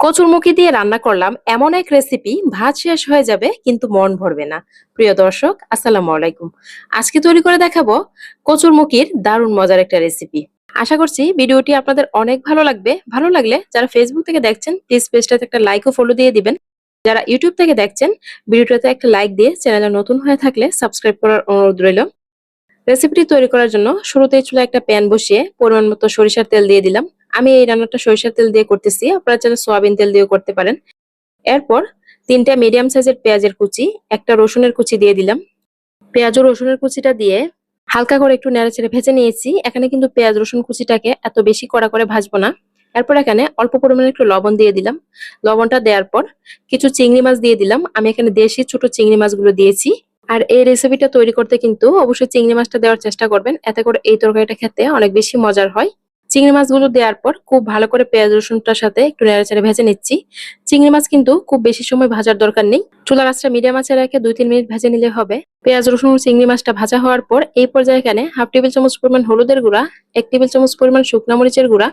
কচুরমুখী দিয়ে রান্না করলাম এমন এক রেসিপি ভাত শেষ হয়ে যাবে কিন্তু মন ভরবে না। প্রিয় দর্শক, আসসালামু আলাইকুম। আজকে তৈরি করে দেখাবো কচুরমুখীর দারুণ মজার একটা রেসিপি আশা করছি ভিডিওটি আপনাদের অনেক ভালো লাগবে। ভালো লাগলে যারা ফেসবুক থেকে দেখছেন প্লিজ পেজটাতে একটা লাইক ও ফলো দিয়ে দিবেন। যারা ইউটিউব থেকে দেখছেন, ভিডিওটাতে একটা লাইক দিয়ে চ্যানেলে নতুন হয়ে থাকলে সাবস্ক্রাইব করার অনুরোধ রইল। রেসিপিটি তৈরি করার জন্য শুরুতেই চুলা একটা প্যান বসিয়ে পরিমাণ মতো সরিষার তেল দিয়ে দিলাম। আমি এই রান্নাটা সরিষার তেল দিয়ে করতেছি। আপনারা চাইলে সোয়াবিন তেল দিয়েও করতে পারেন। এরপর তিনটা মিডিয়াম সাইজের পেঁয়াজের কুচি, একটা রসুনের কুচি দিয়ে দিলাম। পেঁয়াজ ও রসুনের কুচিটা দিয়ে হালকা করে একটু নেড়েচেড়ে ভেজে নিয়েছি। এখানে কিন্তু পেঁয়াজ, রসুন কুচিটাকে এত বেশি কড়া করে ভাজবো না। এরপর এখানে অল্প পরিমাণে একটু লবণ দিয়ে দিলাম। লবণটা দেওয়ার পর কিছু চিংড়ি মাছ দিয়ে দিলাম। আমি এখানে দেশি ছোট চিংড়ি মাছগুলো দিয়েছি। আর এই রেসিপিটা তৈরি করতে কিন্তু অবশ্যই চিংড়ি মাছটা দেওয়ার চেষ্টা করবেন। এতে করে এই তরকারিটা খেতে অনেক বেশি মজার হয়। চিংড়ি মাছগুলো দেওয়ার পর খুব ভালো করে পেঁয়াজ, রসুনটার সাথে একটু নেড়েচেড়ে ভেজে নিচ্ছি। চিংড়ি মাছ কিন্তু খুব বেশি সময় ভাজার দরকার নেই। চুলা গাছটা মিডিয়াম আঁচে রেখে দুই তিন মিনিট ভেজে নিলে হবে। পেঁয়াজ, রসুন চিংড়ি মাছটা ভাজা হওয়ার পর এই পর্যায়ে এখানে হাফ টেবিল চামচ পরিমাণ হলুদের গুঁড়া, এক টেবিল চামচ পরিমাণ শুকনো মরিচের গুঁড়া,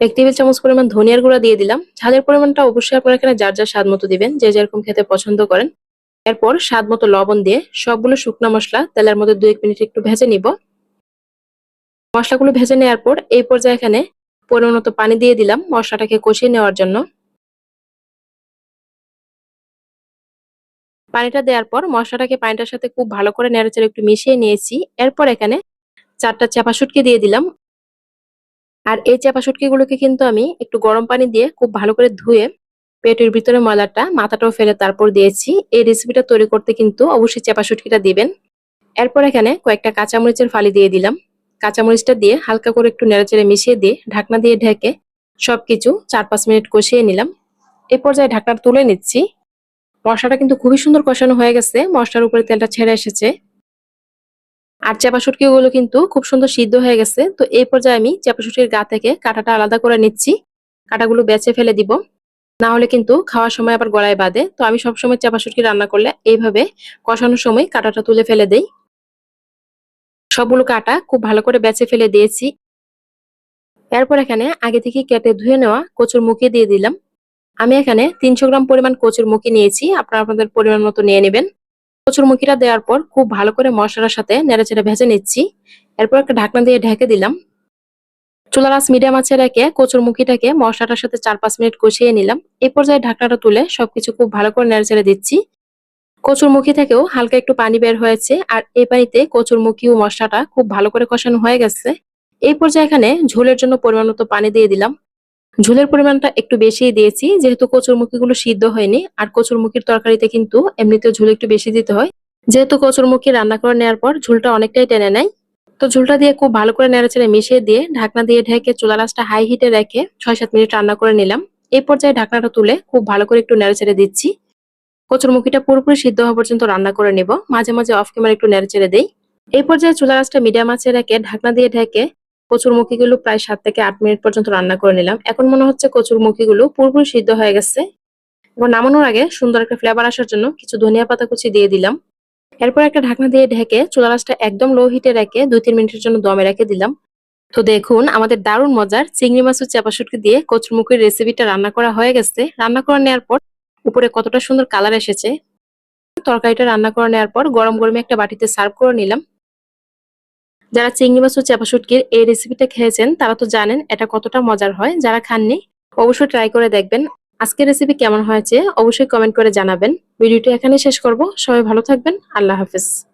এক টেবিল চামচ পরিমাণ ধনিয়ার গুঁড়া দিয়ে দিলাম। ঝালের পরিমাণটা অবশ্যই আপনারা এখানে যার যার স্বাদ মতো দিবেন, যে যেরকম খেতে পছন্দ করেন। এরপর স্বাদ মতো লবণ দিয়ে সবগুলো শুকনো মশলা তেলের মধ্যে দু এক মিনিট একটু ভেজে নিব। মশলাগুলো ভেজে নেওয়ার পর এই পর্যায়ে এখানে পরিমাণ পানি দিয়ে দিলাম মশলাটাকে কষিয়ে নেওয়ার জন্য। পানিটা দেওয়ার পর মশলাটাকে পানিটার সাথে খুব ভালো করে নেড়েচেড়ে একটু মিশিয়ে নিয়েছি। এরপর এখানে চারটা চাপা শুটকি দিয়ে দিলাম। আর এই চাপা শুটকিগুলোকে কিন্তু আমি একটু গরম পানি দিয়ে খুব ভালো করে ধুয়ে পেটের ভিতরে ময়লাটা মাথাটাও ফেলে তারপর দিয়েছি। এই রেসিপিটা তৈরি করতে কিন্তু অবশ্যই চাপা শুটকিটা দিবেন। এরপর এখানে কয়েকটা কাঁচামরিচের ফালি দিয়ে দিলাম। কাঁচামরিচটা দিয়ে হালকা করে একটু নেড়াচেড়ে মিশিয়ে দিয়ে ঢাকনা দিয়ে ঢেকে সবকিছু চার পাঁচ মিনিট কষিয়ে নিলাম। এই পর্যায়ে ঢাকনাটা তুলে নিচ্ছি। মশলাটা কিন্তু খুবই সুন্দর কষানো হয়ে গেছে। মশলার উপরে তেলটা ছেড়ে এসেছে। আর চাপা শুটকিগুলো কিন্তু খুব সুন্দর সিদ্ধ হয়ে গেছে। তো এই পর্যায়ে আমি চাপা শুটকির গা থেকে কাঁটাটা আলাদা করে নিচ্ছি। কাঁটাগুলো বেছে ফেলে দিব। না হলে কিন্তু খাওয়ার সময় আবার গলায় বাঁধে। তো আমি সবসময় চাপা শুটকি রান্না করলে এইভাবে কষানোর সময় কাঁটাটা তুলে ফেলে দেই। সবগুলো কাটা খুব ভালো করে বেছে ফেলে দিয়েছি। এরপর এখানে আগে থেকে কেটে ধুয়ে নেওয়া কচুর মুখে দিয়ে দিলাম। আমি এখানে তিনশো গ্রাম পরিমাণ কচুর মুখি নিয়েছি, আপনারা আপনাদের পরিমাণ মতো নিয়ে নেবেন। কচুর মুখিটা দেওয়ার পর খুব ভালো করে মশলার সাথে নেড়েচেড়ে ভেজে নিচ্ছি। এরপর একটা ঢাকনা দিয়ে ঢেকে দিলাম। চুলার আঁচ মিডিয়াম আছে রেখে কচুর মুখিটাকে মশলাটার সাথে চার পাঁচ মিনিট কষিয়ে নিলাম। এই পর্যায়ে ঢাকনাটা তুলে সবকিছু খুব ভালো করে নেড়েচেড়ে দিচ্ছি। কচুর মুখি থেকেও হালকা একটু পানি বের হয়েছে আর এই পানিতে কচুর মুখি ও মশলাটা খুব ভালো করে কষানো হয়ে গেছে। এই পর্যায়ে এখানে ঝোলের জন্য পরিমাণ মতো পানি দিয়ে দিলাম। ঝোলের পরিমাণটা একটু বেশি দিয়েছি, যেহেতু কচুর মুখিগুলো সিদ্ধ হয়নি আর কচুর মুখির তরকারিতে কিন্তু এমনিতেও ঝোল একটু বেশি দিতে হয়। যেহেতু কচুর মুখি রান্না করে নেওয়ার পর ঝোলটা অনেকটাই টেনে নেয়, তো ঝোলটা দিয়ে খুব ভালো করে নেড়েচেড়ে মিশিয়ে দিয়ে ঢাকনা দিয়ে ঢেকে চুলা হাই হিটে রেখে ছয় সাত মিনিট রান্না করে নিলাম। এই পর্যায়ে ঢাকনাটা তুলে খুব ভালো করে একটু নেড়েচেড়ে দিচ্ছি। কচুর মুখিটা পুরোপুরি সিদ্ধ হওয়া পর্যন্ত রান্না করে নিব। মাঝে মাঝে অফ ক্যামেরা একটু নেড়ে চেড়ে দেই। এই পর্যায়ে চুলা রাসটা মিডিয়াম আঁচে রেখে ঢাকনা দিয়ে ঢেকে কচুর মুখিগুলো প্রায় সাত থেকে আট মিনিট পর্যন্ত রান্না করে নিলাম। এখন মনে হচ্ছে কচুর মুখিগুলো পুরোপুরি সিদ্ধ হয়ে গেছে। এবং নামানোর আগে সুন্দর একটা ফ্লেভার আসার জন্য কিছু ধনিয়া পাতা কুচি দিয়ে দিলাম। এরপর একটা ঢাকনা দিয়ে ঢেকে চুলা রাসটা একদম লো হিটে রেখে দুই তিন মিনিটের জন্য দমে রেখে দিলাম। তো দেখুন, আমাদের দারুণ মজার চিংড়ি মাছ ও চাপা শুটকি দিয়ে কচুর মুখির রেসিপিটা রান্না করা হয়ে গেছে। রান্না করে নেওয়ার পর উপরে কতটা সুন্দর কালার এসেছে। তরকারিটা রান্না করে নেওয়ার পর গরম গরমে একটা বাটিতে সার্ভ করে নিলাম। যারা চিংড়ি মাছ ও চাপা শুটকির এই রেসিপিটা খেয়েছেন, তারা তো জানেন এটা কতটা মজার হয়। যারা খাননি, অবশ্যই ট্রাই করে দেখবেন। আজকের রেসিপি কেমন হয়েছে, অবশ্যই কমেন্ট করে জানাবেন। ভিডিওটি এখানে শেষ করব। সবাই ভালো থাকবেন। আল্লাহ হাফিজ।